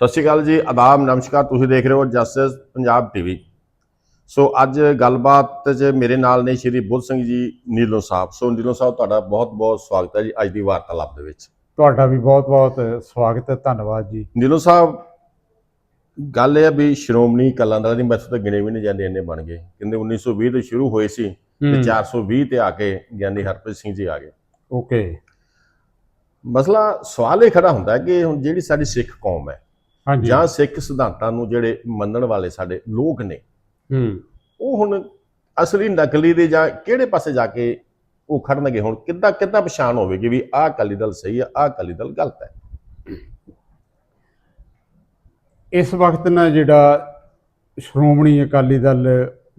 ਸਤਿ ਸ਼੍ਰੀ ਅਕਾਲ ਜੀ ਆਦਾਬ ਨਮਸਕਾਰ ਤੁਸੀਂ ਦੇਖ ਰਹੇ ਹੋ ਜਸਟਿਸ ਪੰਜਾਬ ਟੀਵੀ। ਸੋ ਅੱਜ ਗੱਲਬਾਤ 'ਚ ਮੇਰੇ ਨਾਲ ਨੇ ਸ਼੍ਰੀ ਬੁੱਧ ਸਿੰਘ ਜੀ ਨੀਲੋ ਸਾਹਿਬ। ਸੋ ਨੀਲੋ ਸਾਹਿਬ ਤੁਹਾਡਾ ਬਹੁਤ-ਬਹੁਤ ਸਵਾਗਤ ਹੈ ਜੀ ਅੱਜ ਦੀ ਵਾਰਤਾਲਾਪ ਦੇ ਵਿੱਚ। ਤੁਹਾਡਾ ਵੀ ਬਹੁਤ-ਬਹੁਤ ਸਵਾਗਤ ਹੈ ਧੰਨਵਾਦ ਜੀ। ਨੀਲੋ ਸਾਹਿਬ ਗੱਲ ਇਹ ਵੀ ਸ਼੍ਰੋਮਣੀ ਕਲਾਂਦਰਾ ਦੀ ਮੈਥੋਂ ਤਾਂ ਗਿਣੇ ਵੀ ਨਹੀਂ ਜਾਂਦੇ ਇੰਨੇ ਬਣ ਗਏ। ਕਹਿੰਦੇ 1920 ਤੋਂ ਸ਼ੁਰੂ ਹੋਏ ਸੀ ਤੇ 420 ਤੇ ਆ ਕੇ ਗਿਆਨੀ ਹਰਪ੍ਰੀਤ ਸਿੰਘ ਜੀ ਆ ਗਏ। ਓਕੇ। ਮਸਲਾ ਸਵਾਲ ਇਹ ਖੜਾ ਹੁੰਦਾ ਕਿ ਹੁਣ ਜਿਹੜੀ ਸਾਡੀ ਸਿੱਖ ਕੌਮ ਹੈ ਹਾਂਜੀ। ਜਾਂ ਸਿੱਖ ਸਿਧਾਂਤਾਂ ਨੂੰ ਜਿਹੜੇ ਮੰਨਣ ਵਾਲੇ ਸਾਡੇ ਲੋਕ ਨੇ ਹੂੰ। ਉਹ ਹੁਣ ਅਸਲੀ ਨਕਲੀ ਦੇ ਜਾਂ ਕਿਹੜੇ ਪਾਸੇ ਜਾ ਕੇ ਉਹ ਖੜਨਗੇ? ਹੁਣ ਕਿੱਦਾਂ ਕਿੱਦਾਂ ਪਛਾਣ ਹੋਵੇਗੀ ਵੀ ਆਹ ਅਕਾਲੀ ਦਲ ਸਹੀ ਹੈ ਆਹ ਅਕਾਲੀ ਦਲ ਗਲਤ ਹੈ? ਇਸ ਵਕਤ ਨਾ ਜਿਹੜਾ ਸ਼੍ਰੋਮਣੀ ਅਕਾਲੀ ਦਲ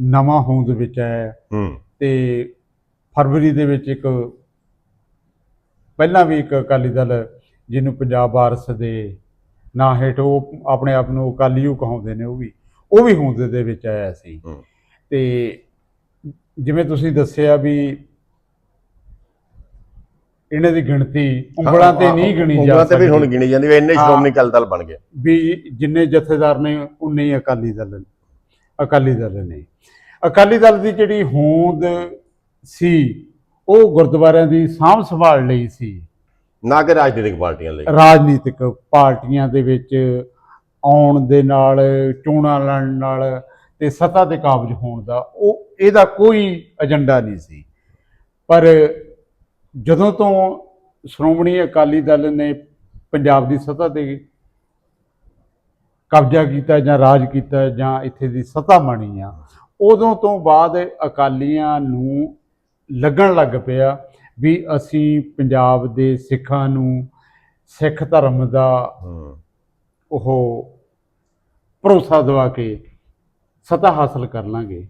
ਨਵਾਂ ਹੋਂਦ ਵਿੱਚ ਹੈ ਹੂੰ। ਤੇ ਫਰਵਰੀ ਦੇ ਵਿੱਚ ਇੱਕ ਪਹਿਲਾਂ ਵੀ ਇੱਕ ਅਕਾਲੀ ਦਲ ਜਿਹਨੂੰ ਪੰਜਾਬ ਵਾਰਸ ਦੇ ਨਾਂ ਹੇਠ ਉਹ ਆਪਣੇ ਆਪ ਨੂੰ ਅਕਾਲੀਓ ਕਹਾਉਂਦੇ ਨੇ ਉਹ ਵੀ। ਉਹ ਵੀ ਹੋਂਦ ਦੇ ਵਿੱਚ ਆਇਆ ਸੀ। ਤੇ ਜਿਵੇਂ ਤੁਸੀਂ ਦੱਸਿਆ ਵੀ ਇਹਨਾਂ ਦੀ ਗਿਣਤੀ ਉਂਗਲਾਂ ਤੇ ਨਹੀਂ ਗਿਣੀ ਜਾ ਉਂਗਲਾਂ ਤੇ ਵੀ ਹੁਣ ਗਿਣੀ ਜਾਂਦੀ ਵੀ ਇੰਨੇ। ਸ਼੍ਰੋਮਣੀ ਅਕਾਲੀ ਦਲ ਬਣ ਗਏ। ਵੀ ਜਿੰਨੇ ਜਥੇਦਾਰ ਨੇ ਉਨੇ ਹੀ ਅਕਾਲੀ ਦਲ ਅਕਾਲੀ ਦਲ ਨੇ। ਅਕਾਲੀ ਦਲ ਦੀ ਜਿਹੜੀ ਹੋਂਦ ਸੀ ਉਹ ਗੁਰਦੁਆਰਿਆਂ ਦੀ ਸਾਂਭ ਸੰਭਾਲ ਲਈ ਸੀ। ਨਾ ਕਿ ਰਾਜਨੀਤਿਕ ਪਾਰਟੀਆਂ ਲਈ। ਰਾਜਨੀਤਿਕ ਪਾਰਟੀਆਂ ਦੇ ਵਿੱਚ ਆਉਣ ਦੇ ਨਾਲ, ਚੋਣਾਂ ਲੜਨ ਨਾਲ ਤੇ ਸੱਤਾ ਤੇ ਕਾਬਜ ਹੋਣ ਦਾ ਉਹ, ਇਹਦਾ ਕੋਈ ਏਜੰਡਾ ਨਹੀਂ ਸੀ। ਪਰ ਜਦੋਂ ਤੋਂ ਸ਼੍ਰੋਮਣੀ ਅਕਾਲੀ ਦਲ ਨੇ ਪੰਜਾਬ ਦੀ ਸੱਤਾ ਤੇ ਕਬਜ਼ਾ ਕੀਤਾ ਜਾਂ ਰਾਜ ਕੀਤਾ ਜਾਂ ਇੱਥੇ ਦੀ ਸੱਤਾ ਬਣੀ ਆ, ਉਦੋਂ ਤੋਂ ਬਾਅਦ ਅਕਾਲੀਆਂ ਨੂੰ ਲੱਗਣ ਲੱਗ ਪਿਆ ਵੀ ਅਸੀਂ ਪੰਜਾਬ ਦੇ ਸਿੱਖਾਂ ਨੂੰ ਸਿੱਖ ਧਰਮ ਦਾ ਉਹ ਭਰੋਸਾ ਦਵਾ ਕੇ ਸਤਾ ਹਾਸਲ ਕਰ ਲਾਂਗੇ।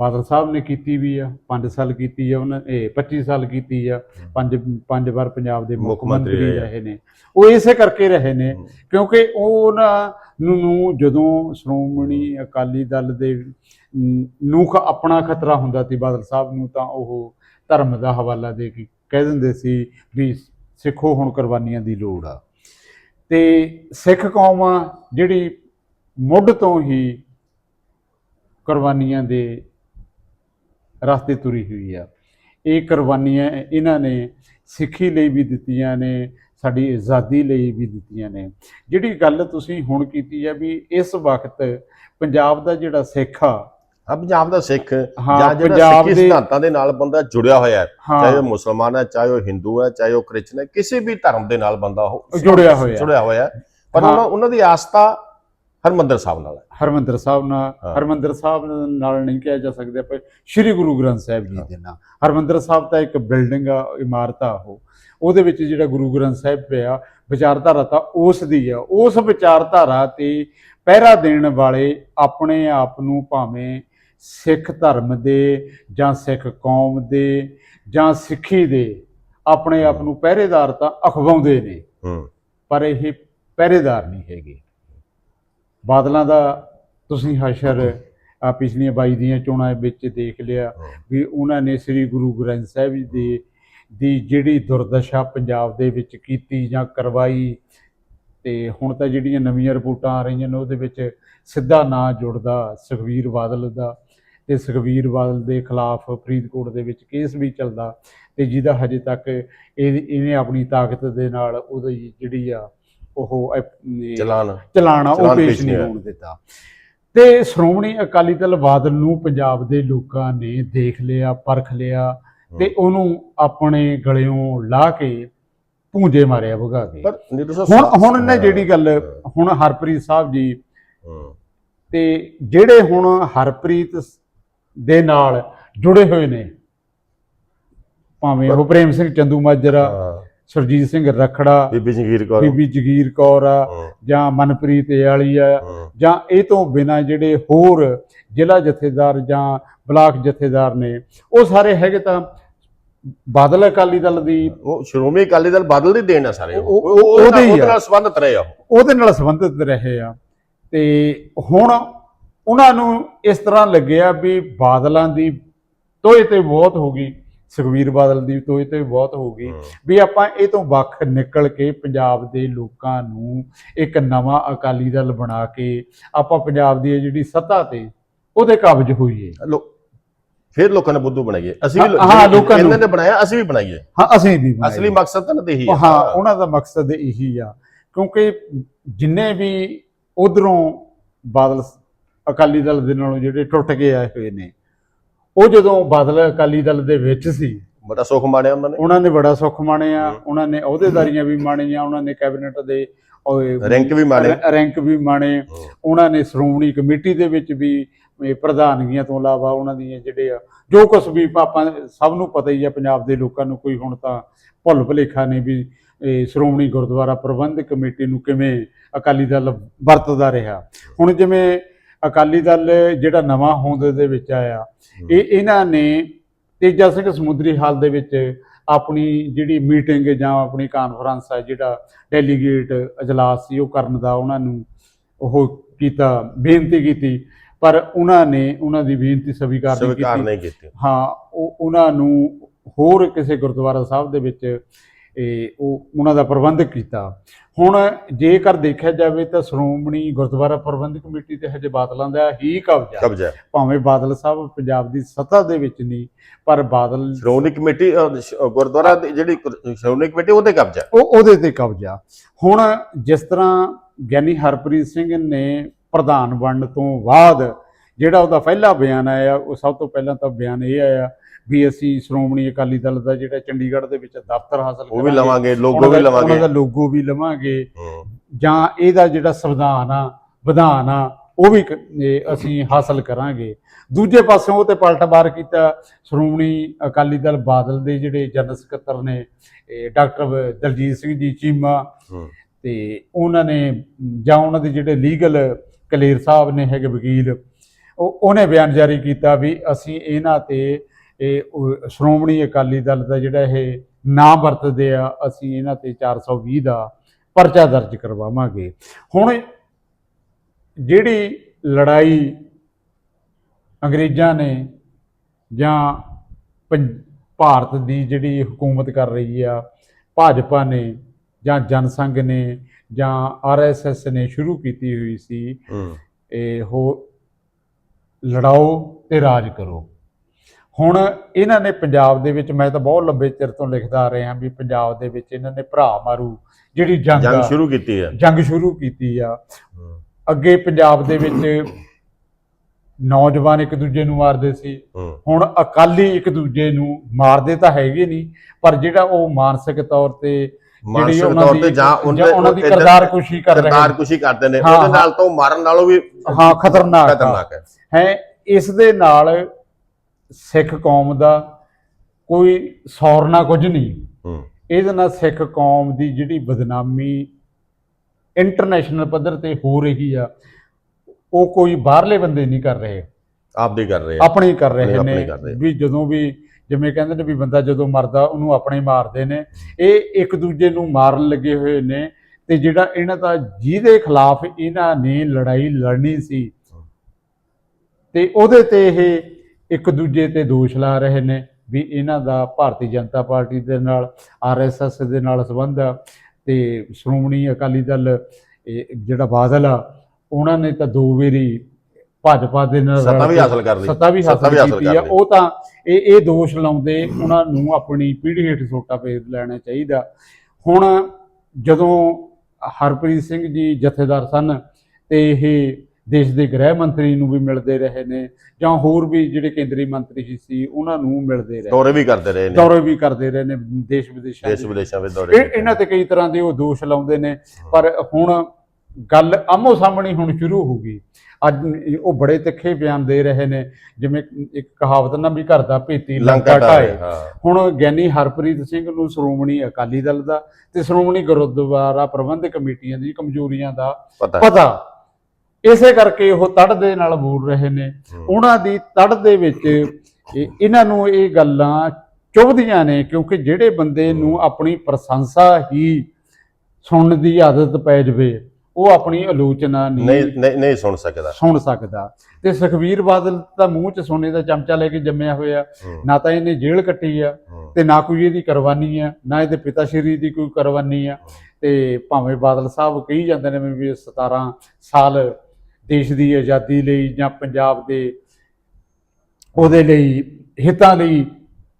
ਬਾਦਲ ਸਾਹਿਬ ਨੇ ਕੀਤੀ ਵੀ ਆ 5 ਸਾਲ ਕੀਤੀ ਆ ਉਹਨਾਂ ਇਹ 25 ਸਾਲ ਕੀਤੀ ਆ ਪੰਜ ਪੰਜ ਵਾਰ ਪੰਜਾਬ ਦੇ ਮੁੱਖ ਮੰਤਰੀ ਰਹੇ ਨੇ। ਉਹ ਇਸੇ ਕਰਕੇ ਰਹੇ ਨੇ। ਕਿਉਂਕਿ ਉਹਨਾਂ ਨੂੰ ਜਦੋਂ ਸ਼੍ਰੋਮਣੀ ਅਕਾਲੀ ਦਲ ਦੇ ਨੂੰ ਆਪਣਾ ਖਤਰਾ ਹੁੰਦਾ ਸੀ ਬਾਦਲ ਸਾਹਿਬ ਨੂੰ ਤਾਂ ਉਹ ਧਰਮ ਦਾ ਹਵਾਲਾ ਦੇ ਕੇ ਕਹਿ ਦਿੰਦੇ ਸੀ ਵੀ ਸਿੱਖੋ ਹੁਣ ਕੁਰਬਾਨੀਆਂ ਦੀ ਲੋੜ ਆ। ਤੇ ਸਿੱਖ ਕੌਮ ਆ ਜਿਹੜੀ ਮੁੱਢ ਤੋਂ ਹੀ ਕੁਰਬਾਨੀਆਂ ਦੇ ਰਸਤੇ ਤੁਰੀ ਹੋਈ ਆ। ਇਹ ਕੁਰਬਾਨੀਆਂ ਇਹਨਾਂ ਨੇ ਸਿੱਖੀ ਲਈ ਵੀ ਦਿੱਤੀਆਂ ਨੇ, ਸਾਡੀ ਆਜ਼ਾਦੀ ਲਈ ਵੀ ਦਿੱਤੀਆਂ ਨੇ। ਜਿਹੜੀ ਗੱਲ ਤੁਸੀਂ ਹੁਣ ਕੀਤੀ ਹੈ ਵੀ ਇਸ ਵਕਤ ਪੰਜਾਬ ਦਾ ਜਿਹੜਾ ਸਿੱਖ ਆ ਆ ਪੰਜਾਬ ਦਾ ਸਿੱਖ ਜਾਂ ਜਿਹੜਾ ਸਿੱਖੀ ਸਿਧਾਂਤਾਂ ਦੇ ਨਾਲ ਬੰਦਾ ਜੁੜਿਆ ਹੋਇਆ ਹੈ। ਚਾਹੇ ਉਹ ਮੁਸਲਮਾਨ ਹੈ ਚਾਹੇ ਉਹ ਹਿੰਦੂ ਹੈ ਚਾਹੇ ਉਹ ਕ੍ਰਿਸਚਨ ਹੈ ਕਿਸੇ ਵੀ ਧਰਮ ਦੇ ਨਾਲ ਬੰਦਾ ਉਹ ਜੁੜਿਆ ਹੋਇਆ। ਜੁੜਿਆ ਹੋਇਆ ਹੈ। ਪਰ। ਉਹਨਾਂ ਦੀ ਆਸਥਾ ਹਰਮੰਦਰ ਸਾਹਿਬ ਨਾਲ ਹੈ ਹਰਮੰਦਰ ਸਾਹਿਬ ਨਾਲ। ਹਰਮੰਦਰ ਸਾਹਿਬ ਨਾਲ ਨਹੀਂ ਕਿਹਾ ਜਾ ਸਕਦਾ ਪਰ ਸ੍ਰੀ ਗੁਰੂ ਗ੍ਰੰਥ ਸਾਹਿਬ ਜੀ ਦੇ ਨਾਲ ਹਰਮੰਦਰ ਸਾਹਿਬ ਤਾਂ ਇੱਕ ਬਿਲਡਿੰਗ ਆ ਇਮਾਰਤ ਆ ਉਹ ਉਹਦੇ ਵਿੱਚ ਜਿਹੜਾ ਗੁਰੂ ਗ੍ਰੰਥ ਸਾਹਿਬ ਪਿਆ ਵਿਚਾਰਧਾਰਾ ਤਾਂ ਉਸ ਦੀ ਆ ਉਸ ਵਿਚਾਰਧਾਰਾ ਤੇ ਪਹਿਰਾ ਦੇਣ ਵਾਲੇ ਆਪਣੇ ਆਪ ਨੂੰ ਭਾਵੇਂ ਸਿੱਖ ਧਰਮ ਦੇ ਜਾਂ ਸਿੱਖ ਕੌਮ ਦੇ ਜਾਂ ਸਿੱਖੀ ਦੇ ਆਪਣੇ ਆਪ ਨੂੰ ਪਹਿਰੇਦਾਰ ਤਾਂ ਅਖਵਾਉਂਦੇ ਨੇ। ਪਰ ਇਹ ਪਹਿਰੇਦਾਰ ਨਹੀਂ ਹੈਗੇ। ਬਾਦਲਾਂ ਦਾ ਤੁਸੀਂ ਹਸ਼ਰ ਆ ਪਿਛਲੀਆਂ 22 ਦੀਆਂ ਚੋਣਾਂ ਵਿੱਚ ਦੇਖ ਲਿਆ ਵੀ ਉਹਨਾਂ ਨੇ ਸ੍ਰੀ ਗੁਰੂ ਗ੍ਰੰਥ ਸਾਹਿਬ ਜੀ ਦੇ ਦੀ ਜਿਹੜੀ ਦੁਰਦਸ਼ਾ ਪੰਜਾਬ ਦੇ ਵਿੱਚ ਕੀਤੀ ਜਾਂ ਕਰਵਾਈ ਤੇ ਹੁਣ ਤਾਂ ਜਿਹੜੀਆਂ ਨਵੀਆਂ ਰਿਪੋਰਟਾਂ ਆ ਰਹੀਆਂ ਨੇ ਉਹਦੇ ਵਿੱਚ ਸਿੱਧਾ ਨਾਂ ਜੁੜਦਾ ਸੁਖਵੀਰ ਬਾਦਲ ਦਾ। ਤੇ ਸੁਖਵੀਰ ਬਾਦਲ ਦੇ ਖਿਲਾਫ ਫਰੀਦਕੋਟ ਦੇ ਵਿੱਚ ਕੇਸ ਵੀ ਚੱਲਦਾ ਤੇ ਜਿਹਦਾ ਹਜੇ ਤੱਕ ਇਹ ਇਹਨੇ ਆਪਣੀ ਤਾਕਤ ਦੇ ਨਾਲ ਉਹਦੀ ਜਿਹੜੀ ਆ ਉਹ ਚਲਾਣਾ ਉਹ ਪੇਸ਼ ਨਹੀਂ ਹੋਣ ਦਿੱਤਾ। ਤੇ ਸ਼੍ਰੋਮਣੀ ਅਕਾਲੀ ਦਲ ਬਾਦਲ ਨੂੰ ਪੰਜਾਬ ਦੇ ਲੋਕਾਂ ਨੇ ਦੇਖ ਲਿਆ ਪਰਖ ਲਿਆ ਤੇ ਉਹਨੂੰ ਆਪਣੇ ਗਲਿਓਂ ਲਾ ਕੇ ਭੂੰਜੇ ਮਾਰਿਆ ਭਗਾ ਕੇ। ਹੁਣ ਹੁਣ ਇਹਨੇ ਜਿਹੜੀ ਗੱਲ ਹੁਣ ਹਰਪ੍ਰੀਤ ਸਾਹਿਬ ਜੀ ਤੇ ਜਿਹੜੇ ਹੁਣ ਹਰਪ੍ਰੀਤ ਦੇ ਨਾਲ ਜੁੜੇ ਹੋਏ ਨੇ ਭਾਵੇਂ ਉਹ ਪ੍ਰੇਮ ਸਿੰਘ ਚੰਦੂ ਮਾਜਰਾ ਸੁਰਜੀਤ ਸਿੰਘ ਰਖੜਾ ਬੀਬੀ ਜਗੀਰ ਕੌਰ ਬੀਬੀ ਜਗੀਰ ਕੌਰ ਆ ਜਾਂ ਮਨਪ੍ਰੀਤ ਵਾਲੀ ਆ ਜਾਂ ਇਹ ਤੋਂ ਬਿਨਾ ਜਿਹੜੇ ਹੋਰ ਜ਼ਿਲ੍ਹਾ ਜਥੇਦਾਰ ਜਾਂ ਬਲਾਕ ਜਥੇਦਾਰ ਨੇ ਉਹ ਸਾਰੇ ਹੈਗੇ ਤਾਂ ਬਾਦਲ ਅਕਾਲੀ ਦਲ ਦੀ ਉਹ ਸ਼੍ਰੋਮਣੀ ਅਕਾਲੀ ਦਲ ਬਦਲ ਦੀ ਦੇਣ ਆ ਸਾਰੇ ਉਹ। ਉਹ- ਉਹ- ਉਹ- ਉਹਦੇ। ਨਾਲ ਸੰਬੰਧਤ ਰਹੇ ਆ ਉਹ। ਉਹਦੇ ਨਾਲ ਸੰਬੰਧਿਤ ਰਹੇ ਆ ਤੇ ਹੁਣ ਉਹਨਾਂ ਨੂੰ ਇਸ ਤਰ੍ਹਾਂ ਲੱਗਿਆ ਵੀ ਬਾਦਲਾਂ ਦੀ ਤੋਏ ਤੇ ਬਹੁਤ ਹੋ ਗਈ ਸੁਖਵੀਰ ਬਾਦਲ ਦੀ ਤੋਂ ਇਹ ਤੇ ਬਹੁਤ ਹੋ ਗਈ। ਵੀ ਆਪਾਂ ਇਹ ਤੋਂ ਵੱਖ ਨਿਕਲ ਕੇ ਪੰਜਾਬ ਦੇ ਲੋਕਾਂ ਨੂੰ ਇੱਕ ਨਵਾਂ ਅਕਾਲੀ ਦਲ ਬਣਾ ਕੇ ਆਪਾਂ ਪੰਜਾਬ ਦੀ ਜਿਹੜੀ ਸੱਤਾ ਤੇ ਉਹਦੇ ਕਬਜ਼ ਹੋਈਏ ਲੋ ਫਿਰ ਲੋਕਾਂ ਨੇ ਬੁੱਧੂ ਬਣਾਈਏ ਅਸੀਂ ਵੀ ਹਾਂ, ਲੋਕਾਂ ਨੂੰ। ਇਹਨਾਂ ਨੇ ਬਣਾਇਆ ਅਸੀਂ ਵੀ ਬਣਾਈਏ ਹਾਂ ਅਸੀਂ ਵੀ। ਅਸਲੀ ਮਕਸਦ ਤਾਂ ਇਹੀ ਹੈ ਹਾਂ ਉਹਨਾਂ ਦਾ ਮਕਸਦ ਇਹੀ ਆ ਕਿਉਂਕਿ ਜਿੰਨੇ ਵੀ ਉਧਰੋਂ ਬਾਦਲ ਅਕਾਲੀ ਦਲ ਦੇ ਨਾਲੋਂ ਜਿਹੜੇ ਟੁੱਟ ਕੇ ਆਏ ਹੋਏ ਨੇ। ਉਹ ਜਦੋਂ ਬਾਦਲ ਅਕਾਲੀ ਦਲ ਦੇ ਵਿੱਚ ਸੀ ਬੜਾ ਸੁਖ ਮਾਣਿਆ ਉਹਨਾਂ ਨੇ। ਉਹਨਾਂ ਨੇ ਬੜਾ ਸੁੱਖ ਮਾਣਿਆ। ਉਹਨਾਂ ਨੇ ਅਹੁਦੇਦਾਰੀਆਂ ਵੀ ਮਾਣੀਆਂ ਉਹਨਾਂ ਨੇ ਕੈਬਨਿਟ ਦੇ ਰੈਂਕ ਵੀ ਮਾਣੇ। ਰੈਂਕ ਵੀ ਮਾਣੇ। ਉਹਨਾਂ ਨੇ ਸ਼੍ਰੋਮਣੀ ਕਮੇਟੀ ਦੇ ਵਿੱਚ ਵੀ ਪ੍ਰਧਾਨਗੀਆਂ ਤੋਂ ਇਲਾਵਾ ਉਹਨਾਂ ਦੀਆਂ ਜਿਹੜੇ ਆ ਜੋ ਕੁਝ ਵੀ ਆਪਾਂ ਸਭ ਨੂੰ ਪਤਾ ਹੀ ਆ ਪੰਜਾਬ ਦੇ ਲੋਕਾਂ ਨੂੰ ਕੋਈ ਹੁਣ ਤਾਂ ਭੁੱਲ ਭੁਲੇਖਾ ਨਹੀਂ ਵੀ ਇਹ ਸ਼੍ਰੋਮਣੀ ਗੁਰਦੁਆਰਾ ਪ੍ਰਬੰਧਕ ਕਮੇਟੀ ਨੂੰ ਕਿਵੇਂ ਅਕਾਲੀ ਦਲ ਵਰਤਦਾ ਰਿਹਾ। ਹੁਣ ਜਿਵੇਂ ਅਕਾਲੀ ਦਲ ਜਿਹੜਾ ਨਵਾਂ ਹੋਂਦ ਦੇ ਵਿੱਚ ਆਇਆ ਇਹ ਇਹਨਾਂ ਨੇ ਤੇਜਾ ਸਿੰਘ ਸਮੁੰਦਰੀ ਹਾਲ ਦੇ ਵਿੱਚ ਆਪਣੀ ਜਿਹੜੀ ਮੀਟਿੰਗ ਜਾਂ ਆਪਣੀ ਕਾਨਫਰੰਸ ਹੈ ਜਿਹੜਾ ਡੈਲੀਗੇਟ ਅਜਲਾਸ ਸੀ ਉਹ ਕਰਨ ਦਾ ਉਹਨਾਂ ਨੂੰ ਉਹ ਕੀਤਾ ਬੇਨਤੀ ਕੀਤੀ ਪਰ ਉਹਨਾਂ ਨੇ ਉਹਨਾਂ ਦੀ ਬੇਨਤੀ ਸਵੀਕਾਰ ਨਹੀਂ ਕੀਤੀ। ਨਹੀਂ ਕੀਤੀ। ਹਾਂ ਉਹ ਉਹਨਾਂ ਨੂੰ ਹੋਰ ਕਿਸੇ ਗੁਰਦੁਆਰਾ ਸਾਹਿਬ ਦੇ ਵਿੱਚ ਇਹ ਉਹ ਉਹਨਾਂ ਦਾ ਪ੍ਰਬੰਧਕ ਕੀਤਾ। ਹੁਣ ਜੇਕਰ ਦੇਖਿਆ ਜਾਵੇ ਤਾਂ ਸ਼੍ਰੋਮਣੀ ਗੁਰਦੁਆਰਾ ਪ੍ਰਬੰਧਕ ਕਮੇਟੀ ਤੇ ਹਜੇ ਬਾਦਲਾਂ ਦਾ ਹੀ ਕਬਜ਼ਾ। ਕਬਜ਼ਾ ਭਾਵੇਂ ਬਾਦਲ ਸਾਹਿਬ ਪੰਜਾਬ ਦੀ ਸੱਤਾ ਦੇ ਵਿੱਚ ਨਹੀਂ ਪਰ ਬਾਦਲ ਸ਼੍ਰੋਮਣੀ ਕਮੇਟੀ ਗੁਰਦੁਆਰਾ ਦੀ ਜਿਹੜੀ ਸ਼੍ਰੋਮਣੀ ਕਮੇਟੀ ਉਹਦੇ ਕਬਜ਼ਾ ਉਹ ਉਹਦੇ ਤੇ ਕਬਜ਼ਾ। ਹੁਣ ਜਿਸ ਤਰ੍ਹਾਂ ਗਿਆਨੀ ਹਰਪ੍ਰੀਤ ਸਿੰਘ ਨੇ ਪ੍ਰਧਾਨ ਬਣਨ ਤੋਂ ਬਾਅਦ ਜਿਹੜਾ ਉਹਦਾ ਪਹਿਲਾ ਬਿਆਨ ਆਇਆ ਉਹ ਸਭ ਤੋਂ ਪਹਿਲਾਂ ਤਾਂ ਬਿਆਨ ਇਹ ਆਇਆ ਵੀ ਅਸੀਂ ਸ਼੍ਰੋਮਣੀ ਅਕਾਲੀ ਦਲ ਦਾ ਜਿਹੜਾ ਚੰਡੀਗੜ੍ਹ ਦੇ ਵਿੱਚ ਦਫ਼ਤਰ ਹਾਸਲ ਉਹ ਵੀ ਲਵਾਂਗੇ ਲੋਗੋ ਵੀ ਲਵਾਂਗੇ ਉਹਨਾਂ ਦਾ ਲੋਗੋ ਵੀ ਲਵਾਂਗੇ। ਜਾਂ ਇਹਦਾ ਜਿਹੜਾ ਸੰਵਿਧਾਨ ਆ ਵਿਧਾਨ ਆ ਉਹ ਵੀ ਅਸੀਂ ਹਾਸਲ ਕਰਾਂਗੇ ਦੂਜੇ ਪਾਸਿਓਂ ਉਹ ਤੇ ਪਲਟਵਾਰ ਕੀਤਾ ਸ਼੍ਰੋਮਣੀ ਅਕਾਲੀ ਦਲ ਬਾਦਲ ਦੇ ਜਿਹੜੇ ਜਨਰਲ ਸਕੱਤਰ ਨੇ ਇਹ ਡਾਕਟਰ ਦਲਜੀਤ ਸਿੰਘ ਜੀ ਚੀਮਾ। ਤੇ ਉਹਨਾਂ ਨੇ ਜਾਂ ਉਹਨਾਂ ਦੇ ਜਿਹੜੇ ਲੀਗਲ ਕਲੀਅਰ ਸਾਹਿਬ ਨੇ ਹੈਗੇ ਵਕੀਲ ਉਹ ਉਹਨੇ ਬਿਆਨ ਜਾਰੀ ਕੀਤਾ ਵੀ ਅਸੀਂ ਇਹਨਾਂ ਤੇ ਇਹ ਸ਼੍ਰੋਮਣੀ ਅਕਾਲੀ ਦਲ ਦਾ ਜਿਹੜਾ ਇਹ ਨਾਂ ਵਰਤਦੇ ਆ ਅਸੀਂ ਇਹਨਾਂ ਤੇ 420 ਦਾ ਪਰਚਾ ਦਰਜ ਕਰਵਾਵਾਂਗੇ। ਹੁਣ ਜਿਹੜੀ ਲੜਾਈ ਅੰਗਰੇਜ਼ਾਂ ਨੇ ਜਾਂ ਭਾਰਤ ਦੀ ਜਿਹੜੀ ਹਕੂਮਤ ਕਰ ਰਹੀ ਆ ਭਾਜਪਾ ਨੇ ਜਾਂ ਜਨਸੰਘ ਨੇ ਜਾਂ ਆਰਐਸਐਸ ਨੇ ਸ਼ੁਰੂ ਕੀਤੀ ਹੋਈ ਸੀ ਇਹ ਹੋ ਲੜਾਓ ਤੇ ਰਾਜ ਕਰੋ। ਹੁਣ ਇਹਨਾਂ ਨੇ ਪੰਜਾਬ ਦੇ ਵਿੱਚ ਮੈਂ ਤਾਂ ਬਹੁਤ ਲੰਬੇ ਚਿਰ ਤੋਂ ਲਿਖਦਾ ਆ ਰਿਹਾ ਵੀ ਪੰਜਾਬ ਦੇ ਵਿੱਚ ਇਹਨਾਂ ਨੇ ਭਰਾ ਮਾਰੂ ਜਿਹੜੀ ਜੰਗ ਜੰਗ ਆ, ਸ਼ੁਰੂ ਕੀਤੀ ਹੈ ਜੰਗ ਸ਼ੁਰੂ ਕੀਤੀ ਆ। ਅੱਗੇ ਪੰਜਾਬ ਦੇ ਵਿੱਚ ਨੌਜਵਾਨ ਇੱਕ ਦੂਜੇ ਨੂੰ ਮਾਰਦੇ ਸੀ। ਹੁਣ ਅਕਾਲੀ ਇੱਕ ਦੂਜੇ ਨੂੰ ਮਾਰਦੇ ਤਾਂ ਹੈਗੇ ਨਹੀਂ ਪਰ ਜਿਹੜਾ ਉਹ ਮਾਨਸਿਕ ਤੌਰ ਤੇ ਜਿਹੜੀ ਉਹਨਾਂ ਦੀ ਜਾਂ ਉਹਨਾਂ ਦੀ ਇੱਧਰ ਕਿਰਦਾਰ ਕੁਸ਼ੀ ਕਰ ਰਹੇ ਕਿਰਦਾਰ ਨੇ। ਕੁਸ਼ੀ ਕਰਦੇ ਨੇ। ਉਹਦੇ ਨਾਲ ਤੋਂ ਮਾਰਨ ਨਾਲੋਂ ਵੀ ਹਾਂ ਖਤਰਨਾਕ ਆ। ਖਤਰਨਾਕ ਹੈ। ਹੈ ਇਸ ਦੇ ਨਾਲ ਸਿੱਖ ਕੌਮ ਦਾ ਕੋਈ ਸੌਰਨਾ ਕੁਝ ਨਹੀਂ। ਇਹਦੇ ਨਾਲ ਸਿੱਖ ਕੌਮ ਦੀ ਜਿਹੜੀ ਬਦਨਾਮੀ ਇੰਟਰਨੈਸ਼ਨਲ ਪੱਧਰ ਤੇ ਹੋ ਰਹੀ ਆ ਉਹ ਕੋਈ ਬਾਹਰਲੇ ਬੰਦੇ ਨਹੀਂ ਕਰ ਰਹੇ। ਆਪ ਦੀ ਕਰ ਰਹੇ ਆਪਣੇ ਹੀ ਕਰ ਰਹੇ ਨੇ। ਵੀ ਜਦੋਂ ਵੀ ਜਿਵੇਂ ਕਹਿੰਦੇ ਨੇ ਵੀ ਬੰਦਾ ਜਦੋਂ ਮਰਦਾ ਉਹਨੂੰ ਆਪਣੇ ਮਾਰਦੇ ਨੇ। ਇਹ ਇੱਕ ਦੂਜੇ ਨੂੰ ਮਾਰਨ ਲੱਗੇ ਹੋਏ ਨੇ ਤੇ ਜਿਹੜਾ ਇਹਨਾਂ ਦਾ ਜਿਹਦੇ ਖਿਲਾਫ ਇਹਨਾਂ ਨੇ ਲੜਾਈ ਲੜਨੀ ਸੀ ਤੇ ਉਹਦੇ ਤੇ ਇਹ ਇੱਕ ਦੂਜੇ ਤੇ ਦੋਸ਼ ਲਾ ਰਹੇ ਨੇ ਵੀ ਇਹਨਾਂ ਦਾ ਭਾਰਤੀ ਜਨਤਾ ਪਾਰਟੀ ਦੇ ਨਾਲ ਆਰਐਸਐਸ ਦੇ ਨਾਲ ਸੰਬੰਧ ਆ ਤੇ ਸ਼੍ਰੋਮਣੀ ਅਕਾਲੀ ਦਲ ਜਿਹੜਾ ਬਾਦਲ ਆ ਉਹਨਾਂ ਨੇ ਤਾਂ ਦੋ ਵਾਰੀ ਭਾਜਪਾ ਦੇ ਨਾਲ ਸੱਤਾ ਵੀ ਹਾਸਲ ਕਰ ਲਈ। ਸੱਤਾ ਵੀ ਹਾਸਲ ਕੀਤੀ ਆ। ਉਹ ਤਾਂ ਇਹ ਇਹ ਦੋਸ਼ ਲਾਉਂਦੇ ਉਹਨਾਂ ਨੂੰ ਆਪਣੀ ਪੀੜ੍ਹੀ ਹੇਠ ਸੋਟਾ ਫੇਰ ਲੈਣਾ ਚਾਹੀਦਾ ਹੁਣ ਜਦੋਂ ਹਰਪ੍ਰੀਤ ਸਿੰਘ ਜੀ ਜਥੇਦਾਰ ਸਨ ਤੇ ਇਹ ਦੇਸ਼ ਦੇ ਗ੍ਰਹਿ ਮੰਤਰੀ ਨੂੰ ਵੀ ਮਿਲਦੇ ਰਹੇ ਨੇ ਜਾਂ ਹੋਰ ਵੀ ਜਿਹੜੇ ਕੇਂਦਰੀ ਮੰਤਰੀ ਸੀ ਉਹਨਾਂ ਨੂੰ ਮਿਲਦੇ ਰਹੇ ਦੌਰੇ ਵੀ ਕਰਦੇ ਰਹੇ ਨੇ। ਦੌਰੇ ਵੀ ਕਰਦੇ ਰਹੇ ਨੇ ਦੇਸ਼ ਵਿਦੇਸ਼ਾਂ ਦੇਸ਼ ਵਿਦੇਸ਼ਾਂ ਵਿੱਚ ਦੌਰੇ ਇਹ ਇਹਨਾਂ ਤੇ ਕਈ ਤਰ੍ਹਾਂ ਦੇ ਉਹ ਦੋਸ਼ ਲਾਉਂਦੇ ਨੇ ਪਰ ਹੁਣ ਗੱਲ ਆਮੋ ਸਾਹਮਣੇ ਹੁਣ ਸ਼ੁਰੂ ਹੋ ਗਈ। ਅੱਜ ਉਹ ਬੜੇ ਤਿੱਖੇ ਬਿਆਨ ਦੇ ਰਹੇ ਨੇ ਜਿਵੇਂ ਇੱਕ ਕਹਾਵਤ ਨਾ ਵੀ ਘਰ ਦਾ ਭੇਤੀ ਲੰਕਾ ਢਾਏ। ਹੁਣ ਗਿਆਨੀ ਹਰਪ੍ਰੀਤ ਸਿੰਘ ਨੂੰ ਸ਼੍ਰੋਮਣੀ ਅਕਾਲੀ ਦਲ ਦਾ ਤੇ ਸ਼੍ਰੋਮਣੀ ਗੁਰਦੁਆਰਾ ਪ੍ਰਬੰਧਕ ਕਮੇਟੀਆਂ ਦੀ ਕਮਜ਼ੋਰੀਆਂ ਦਾ ਪਤਾ ਇਸੇ ਕਰਕੇ ਉਹ ਤੜ ਦੇ ਨਾਲ ਬੋਲ ਰਹੇ ਨੇ। ਉਹਨਾਂ ਦੀ ਤੜ ਦੇ ਵਿੱਚ ਇਹ- ਇਹਨਾਂ ਨੂੰ ਇਹ ਗੱਲਾਂ ਚੁਭਦੀਆਂ ਨੇ ਕਿਉਂਕਿ ਜਿਹੜੇ ਬੰਦੇ ਨੂੰ ਆਪਣੀ ਪ੍ਰਸ਼ੰਸਾ ਹੀ ਸੁਣਨ ਦੀ ਆਦਤ ਪੈ ਜਵੇ ਉਹ ਆਪਣੀ ਆਲੋਚਨਾ ਨਹੀਂ ਨਹੀਂ ਸੁਣ ਸਕਦਾ। ਸੁਣ ਸਕਦਾ। ਤੇ ਸੁਖਵੀਰ ਬਾਦਲ ਤਾਂ ਮੂੰਹ 'ਚ ਸੋਨੇ ਦਾ ਚਮਚਾ ਲੈ ਕੇ ਜੰਮਿਆ ਹੋਇਆ। ਨਾ ਤਾਂ ਇਹਨੇ ਜੇਲ੍ਹ ਕੱਟੀ ਆ ਤੇ ਨਾ ਕੋਈ ਇਹਦੀ ਕੁਰਬਾਨੀ ਆ ਨਾ ਇਹਦੇ ਪਿਤਾ ਸ਼੍ਰੀ ਦੀ ਕੋਈ ਕੁਰਬਾਨੀ ਆ। ਤੇ ਭਾਵੇਂ ਬਾਦਲ ਸਾਹਿਬ ਕਹੀ ਜਾਂਦੇ ਨੇ ਵੀ 17 ਸਾਲ ਦੇਸ਼ ਦੀ ਆਜ਼ਾਦੀ ਲਈ ਜਾਂ ਪੰਜਾਬ ਦੇ ਉਹਦੇ ਲਈ ਹਿੱਤਾਂ ਲਈ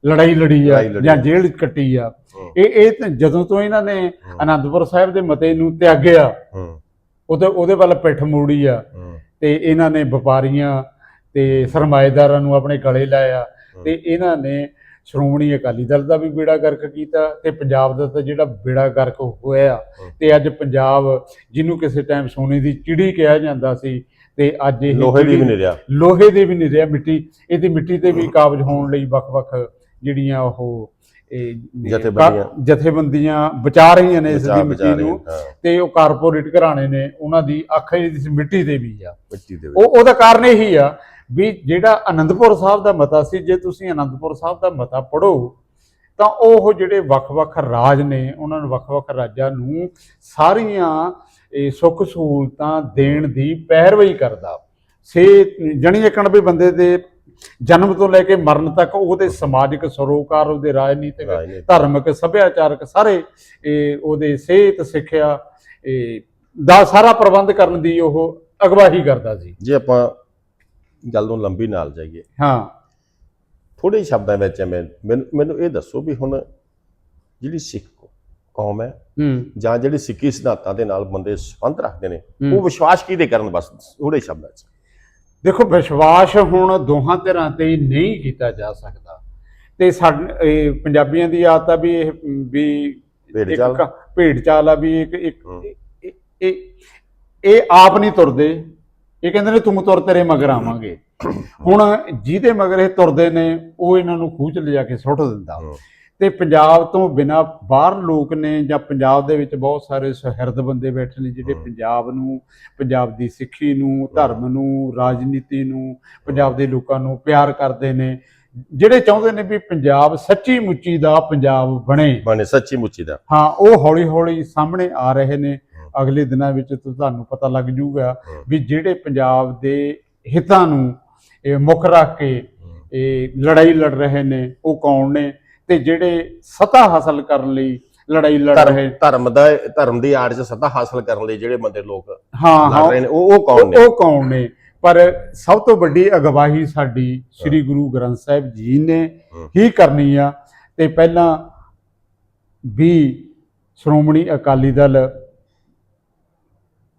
ਲੜਾਈ ਲੜੀ ਆ ਜਾਂ। ਜੇਲ੍ਹ ਕੱਟੀ ਆ। ਇਹ ਇਹ ਜਦੋਂ ਤੋਂ ਇਹਨਾਂ ਨੇ ਅਨੰਦਪੁਰ ਸਾਹਿਬ ਦੇ ਮਤੇ ਨੂੰ ਤਿਆਗਿਆ ਉਹਦੇ ਉਹਦੇ ਵੱਲ ਪਿੱਠ ਮੋੜੀ ਆ। ਤੇ ਇਹਨਾਂ ਨੇ ਵਪਾਰੀਆਂ ਤੇ ਸਰਮਾਏਦਾਰਾਂ ਨੂੰ ਆਪਣੇ ਗਲੇ ਲਾਇਆ। ਤੇ ਇਹਨਾਂ ਨੇ ਸ਼੍ਰੋਮਣੀ ਅਕਾਲੀ ਦਲ ਦਾ ਵੀ ਬੇੜਾ ਗਰਕ ਕੀਤਾ ਤੇ ਪੰਜਾਬ ਦਾ ਤਾਂ ਜਿਹੜਾ ਬੇੜਾ ਗਰਕ ਹੋਇਆ। ਤੇ ਅੱਜ ਪੰਜਾਬ ਜਿਹਨੂੰ ਕਿਸੇ ਟਾਈਮ ਸੋਨੇ ਦੀ ਚਿੜੀ ਕਿਹਾ ਜਾਂਦਾ ਸੀ ਤੇ ਅੱਜ ਇਹ ਲੋਹੇ ਦੀ ਵੀ ਨਹੀਂ ਰਿਹਾ। ਲੋਹੇ ਦੇ ਵੀ ਨਹੀਂ ਰਿਹਾ ਮਿੱਟੀ। ਇਹਦੀ ਮਿੱਟੀ ਤੇ ਵੀ ਕਾਬਜ ਹੋਣ ਲਈ ਵੱਖ-ਵੱਖ ਜਿਹੜੀਆਂ ਉਹ ਜਥੇਬੰਦੀਆਂ। ਜਥੇਬੰਦੀਆਂ ਬਚਾ ਰਹੀਆਂ ਨੇ ਇਸ ਦੀ ਮਿੱਟੀ ਨੂੰ। ਤੇ ਉਹ ਕਾਰਪੋਰੇਟ ਘਰਾਣੇ ਨੇ ਉਹਨਾਂ ਦੀ ਅੱਖ ਇਸ ਮਿੱਟੀ ਦੇ ਵੀ ਆ। ਉਹ ਉਹਦਾ ਕਾਰਨ ਇਹੀ ਆ ਵੀ ਜਿਹੜਾ ਆਨੰਦਪੁਰ ਸਾਹਿਬ ਦਾ ਮਤਾ ਸੀ ਜੇ ਤੁਸੀਂ ਆਨੰਦਪੁਰ ਸਾਹਿਬ ਦਾ ਮਤਾ ਪੜੋ ਤਾਂ ਉਹ ਜਿਹੜੇ ਵੱਖ-ਵੱਖ ਰਾਜ ਨੇ ਉਹਨਾਂ ਨੂੰ ਵੱਖ-ਵੱਖ ਰਾਜਾਂ ਨੂੰ ਸਾਰੀਆਂ ਇਹ ਸੁੱਖ ਸਹੂਲਤਾਂ ਦੇਣ ਦੀ ਪੈਰਵੀ ਕਰਦਾ ਸੇ ਜਣੀ ਏਕਣ ਵੀ ਬੰਦੇ ਦੇ ਜਨਮ ਤੋਂ ਲੈ ਕੇ ਮਰਨ ਤੱਕ ਉਹਦੇ ਸਮਾਜਿਕ ਸਰੋਕਾਰ ਉਹਦੇ ਰਾਜਨੀਤਿਕ। ਧਾਰਮਿਕ ਸੱਭਿਆਚਾਰਕ ਸਾਰੇ ਇਹ ਉਹਦੇ ਸਿਹਤ ਸਿੱਖਿਆ ਇਹ ਦਾ ਸਾਰਾ ਪ੍ਰਬੰਧ ਕਰਨ ਦੀ ਉਹ ਅਗਵਾਈ ਕਰਦਾ ਸੀ ਜੇ ਆਪਾਂ ਗੱਲ ਨੂੰ ਲੰਬੀ ਨਾਲ ਜਾਈਏ। ਹਾਂ। ਥੋੜੇ ਸ਼ਬਦਾਂ ਵਿੱਚ ਮੈਂ ਮੈਨੂੰ ਮੈਨੂੰ ਇਹ ਦੱਸੋ ਵੀ ਹੁਣ ਜਿਹੜੀ ਸਿੱਖ ਕੌਮ ਹੈ ਜਾਂ ਜਿਹੜੀ ਸਿੱਖੀ ਸਿਧਾਂਤਾਂ ਦੇ ਨਾਲ ਬੰਦੇ ਸੰਬੰਧ ਰੱਖਦੇ ਨੇ। ਉਹ ਵਿਸ਼ਵਾਸ ਕਿਹਦੇ ਕਰਨ ਬਸ ਥੋੜੇ ਸ਼ਬਦਾਂ 'ਚ ਦੇਖੋ ਵਿਸ਼ਵਾਸ ਹੁਣ ਦੋਹਾਂ ਧਿਰਾਂ ਤੇ ਨਹੀਂ ਕੀਤਾ ਜਾ ਸਕਦਾ। ਤੇ ਸਾਡੇ ਪੰਜਾਬੀਆਂ ਦੀ ਆਦਤ ਆ ਵੀ ਇਹ ਵੀ ਭੇਡ ਇੱਕ ਭੇਡ ਚਾਲ ਆ ਵੀ ਇੱਕ ਇੱਕ ਇਹ ਇਹ ਆਪ ਨਹੀਂ ਤੁਰਦੇ। ਇਹ ਕਹਿੰਦੇ ਨੇ ਤੂੰ ਤੁਰ ਤੇਰੇ ਮਗਰ ਆਵਾਂਗੇ। ਹੁਣ ਜਿਹਦੇ ਮਗਰ ਇਹ ਤੁਰਦੇ ਨੇ ਉਹ ਇਹਨਾਂ ਨੂੰ ਖੂਚ ਲਿਜਾ ਕੇ ਸੁੱਟ ਦਿੰਦਾ। ਤੇ ਪੰਜਾਬ ਤੋਂ ਬਿਨਾ ਬਾਹਰ ਲੋਕ ਨੇ ਜਾਂ ਪੰਜਾਬ ਦੇ ਵਿੱਚ ਬਹੁਤ ਸਾਰੇ ਸੁਹਿਰਦ ਬੰਦੇ ਬੈਠੇ ਨੇ ਜਿਹੜੇ। ਪੰਜਾਬ ਨੂੰ ਪੰਜਾਬ ਦੀ ਸਿੱਖੀ ਨੂੰ ਧਰਮ ਨੂੰ ਰਾਜਨੀਤੀ ਨੂੰ ਪੰਜਾਬ ਦੇ ਲੋਕਾਂ ਨੂੰ ਪਿਆਰ ਕਰਦੇ ਨੇ ਜਿਹੜੇ ਚਾਹੁੰਦੇ ਨੇ ਵੀ ਪੰਜਾਬ ਸੱਚੀ ਮੁੱਚੀ ਦਾ ਪੰਜਾਬ ਬਣੇ। ਬਣੇ ਸੱਚੀ ਮੁੱਚੀ ਦਾ। ਹਾਂ ਉਹ ਹੌਲੀ ਹੌਲੀ ਸਾਹਮਣੇ ਆ ਰਹੇ ਨੇ। ਅਗਲੇ ਦਿਨਾਂ ਵਿੱਚ ਤੁਹਾਨੂੰ ਪਤਾ ਲੱਗ ਜੂਗਾ। ਵੀ ਜਿਹੜੇ ਪੰਜਾਬ ਦੇ ਹਿੱਤਾਂ ਨੂੰ ਇਹ ਮੁੱਖ ਰੱਖ ਕੇ ਇਹ ਲੜਾਈ ਲੜ ਰਹੇ ਨੇ ਉਹ ਕੌਣ ਨੇ ਤੇ ਜਿਹੜੇ ਸਤਾ ਹਾਸਲ ਕਰਨ ਲਈ ਲੜਾਈ ਲੜ ਰਹੇ ਧਰਮ ਦਾ ਧਰਮ ਦੀ ਆੜ 'ਚ ਸੱਤਾ ਹਾਸਲ ਕਰਨ ਲਈ ਜਿਹੜੇ ਬੰਦੇ ਲੋਕ ਹਾਂ ਰਹੇ ਨੇ ਉਹ ਉਹ ਕੌਣ ਨੇ? ਉਹ ਕੌਣ ਨੇ? ਪਰ ਸਭ ਤੋਂ ਵੱਡੀ ਅਗਵਾਈ ਸਾਡੀ ਸ੍ਰੀ ਗੁਰੂ ਗ੍ਰੰਥ ਸਾਹਿਬ ਜੀ ਨੇ। ਹੀ ਕਰਨੀ ਆ ਤੇ ਪਹਿਲਾਂ ਵੀ ਸ਼੍ਰੋਮਣੀ ਅਕਾਲੀ ਦਲ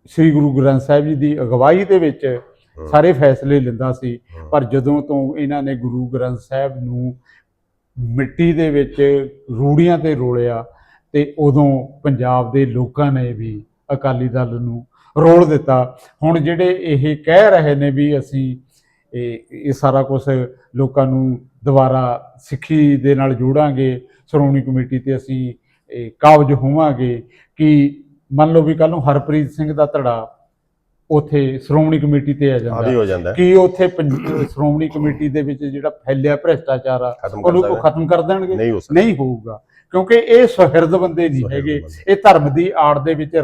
ਸ੍ਰੀ ਗੁਰੂ ਗ੍ਰੰਥ ਸਾਹਿਬ ਜੀ ਦੀ ਅਗਵਾਈ ਦੇ ਵਿੱਚ ਸਾਰੇ ਫੈਸਲੇ ਲੈਂਦਾ ਸੀ। ਪਰ ਜਦੋਂ ਤੋਂ ਇਹਨਾਂ ਨੇ ਗੁਰੂ ਗ੍ਰੰਥ ਸਾਹਿਬ ਨੂੰ ਮਿੱਟੀ ਦੇ ਵਿੱਚ ਰੂੜੀਆਂ ਤੇ ਰੋਲਿਆ ਤੇ ਉਦੋਂ ਪੰਜਾਬ ਦੇ ਲੋਕਾਂ ਨੇ ਵੀ ਅਕਾਲੀ ਦਲ ਨੂੰ ਰੋਲ ਦਿੱਤਾ ਹੁਣ ਜਿਹੜੇ ਇਹ ਕਹਿ ਰਹੇ ਨੇ ਵੀ ਅਸੀਂ ਇਹ ਇਹ ਸਾਰਾ ਕੁਝ ਲੋਕਾਂ ਨੂੰ ਦੁਬਾਰਾ ਸਿੱਖੀ ਦੇ ਨਾਲ ਜੋੜਾਂਗੇ ਸ਼੍ਰੋਮਣੀ ਕਮੇਟੀ ਤੇ ਅਸੀਂ ਇਹ ਕਾਬਜ ਹੋਵਾਂਗੇ ਕਿ ਮੰਨ ਲਓ ਵੀ ਕੱਲ ਨੂੰ ਹਰਪ੍ਰੀਤ ਸਿੰਘ ਦਾ ਧੜਾ ਉਥੇ ਸ਼੍ਰੋਮਣੀ ਕਮੇਟੀ ਤੇ ਆ ਜਾਂਦਾ। ਆਦੀ ਹੋ ਜਾਂਦਾ। ਕੀ ਉਥੇ ਸ਼੍ਰੋਮਣੀ ਕਮੇਟੀ ਦੇ ਵਿੱਚ ਜਿਹੜਾ ਫੈਲਿਆ ਭ੍ਰਿਸ਼ਟਾਚਾਰ ਆ ਉਹਨੂੰ ਖਤਮ ਕਰ ਦੇਣਗੇ? ਨਹੀਂ ਹੋਊਗਾ। ਕਿਉਂਕਿ ਇਹ ਸੁਹਿਰਦ ਬੰਦੇ ਨਹੀਂ ਹੈਗੇ। ਇਹ ਧਰਮ ਦੀ ਆੜ ਦੇ ਵਿੱਚ